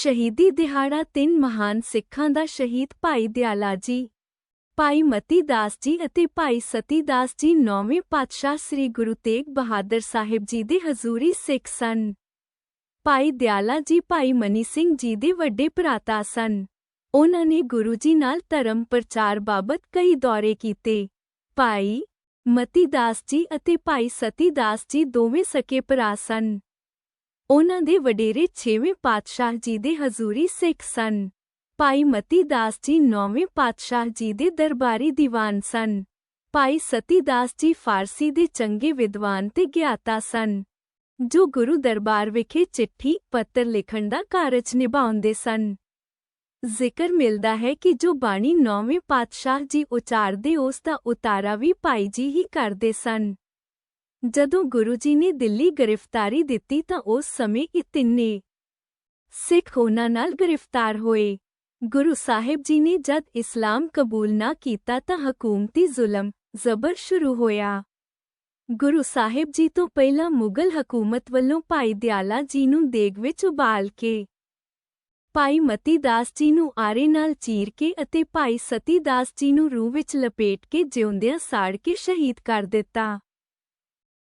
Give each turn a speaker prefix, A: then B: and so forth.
A: ਸ਼ਹੀਦੀ ਦਿਹਾੜਾ ਤਿੰਨ ਮਹਾਨ ਸਿੱਖਾਂ ਦਾ ਸ਼ਹੀਦ ਭਾਈ ਦਿਆਲਾ ਜੀ, ਭਾਈ ਮਤੀ ਦਾਸ ਜੀ ਅਤੇ ਭਾਈ ਸਤੀ ਦਾਸ ਜੀ ਨੌਵੇਂ ਪਾਤਸ਼ਾਹ ਸ੍ਰੀ ਗੁਰੂ ਤੇਗ ਬਹਾਦਰ ਸਾਹਿਬ ਜੀ ਦੇ ਹਜ਼ੂਰੀ ਸਿੱਖ ਸਨ। ਭਾਈ ਦਿਆਲਾ ਜੀ, ਭਾਈ ਮਨੀ ਸਿੰਘ ਜੀ ਦੇ ਵੱਡੇ ਭਰਾਤਾ ਸਨ। ਉਹਨਾਂ ਨੇ ਗੁਰੂ ਜੀ ਨਾਲ ਧਰਮ ਪ੍ਰਚਾਰ ਬਾਬਤ ਕਈ ਦੌਰੇ ਕੀਤੇ। ਭਾਈ ਮਤੀ ਦਾਸ ਜੀ ਅਤੇ ਭਾਈ ਸਤੀ ਦਾਸ ਜੀ ਦੋਵੇਂ ਸਕੇ ਭਰਾ ਸਨ। ਉਹਨਾਂ ਦੇ ਵਡੇਰੇ 6ਵੇਂ ਪਾਤਸ਼ਾਹ ਜੀ ਦੇ ਹਜ਼ੂਰੀ ਸਿੱਖ ਸਨ। ਭਾਈ ਮਤੀ ਦਾਸ ਜੀ 9ਵੇਂ ਪਾਤਸ਼ਾਹ ਜੀ ਦੇ ਦਰਬਾਰੀ ਦੀਵਾਨ ਸਨ। ਭਾਈ ਸਤੀ ਦਾਸ ਜੀ ਫਾਰਸੀ ਦੇ ਚੰਗੇ ਵਿਦਵਾਨ ਤੇ ਗਿਆਤਾ ਸਨ। ਜੋ ਗੁਰੂ ਦਰਬਾਰ ਵਿਖੇ ਚਿੱਠੀ, ਪੱਤਰ ਲਿਖਣ ਦਾ ਕਾਰਜ ਨਿਭਾਉਂਦੇ ਸਨ। ਜ਼ਿਕਰ ਮਿਲਦਾ ਹੈ ਕਿ ਜੋ ਬਾਣੀ ਨੌਵੇਂ ਪਾਤਸ਼ਾਹ ਜੀ ਉਚਾਰਦੇ ਉਸ ਦਾ ਉਤਾਰਾ ਵੀ ਭਾਈ ਜੀ ਹੀ ਕਰਦੇ ਸਨ। ਜਦੋਂ ਗੁਰੂ ਜੀ ਨੇ ਦਿੱਲੀ ਗ੍ਰਿਫਤਾਰੀ ਦਿੱਤੀ ਤਾਂ ਉਸ ਸਮੇਂ ਇਹ ਤਿੰਨੇ ਸਿੱਖ ਉਹਨਾਂ ਨਾਲ ਗ੍ਰਿਫਤਾਰ ਹੋਏ। ਗੁਰੂ ਸਾਹਿਬ ਜੀ ਨੇ ਜਦ ਇਸਲਾਮ ਕਬੂਲ ਨਾ ਕੀਤਾ ਤਾਂ ਹਕੂਮਤੀ ਜ਼ੁਲਮ ਜ਼ਬਰ ਸ਼ੁਰੂ ਹੋਇਆ। ਗੁਰੂ ਸਾਹਿਬ ਜੀ ਤੋਂ ਪਹਿਲਾਂ ਮੁਗਲ ਹਕੂਮਤ ਵੱਲੋਂ ਭਾਈ ਦਿਆਲਾ ਜੀ ਨੂੰ ਦੇਗ ਵਿੱਚ ਉਬਾਲ ਕੇ, ਭਾਈ ਮਤੀ ਦਾਸ ਜੀ ਨੂੰ ਆਰੇ ਨਾਲ ਚੀਰ ਕੇ ਅਤੇ ਭਾਈ ਸਤੀ ਦਾਸ ਜੀ ਨੂੰ ਰੂਹ ਵਿੱਚ ਲਪੇਟ ਕੇ ਜਿਉਂਦਿਆਂ ਸਾੜ ਕੇ ਸ਼ਹੀਦ ਕਰ ਦਿੱਤਾ।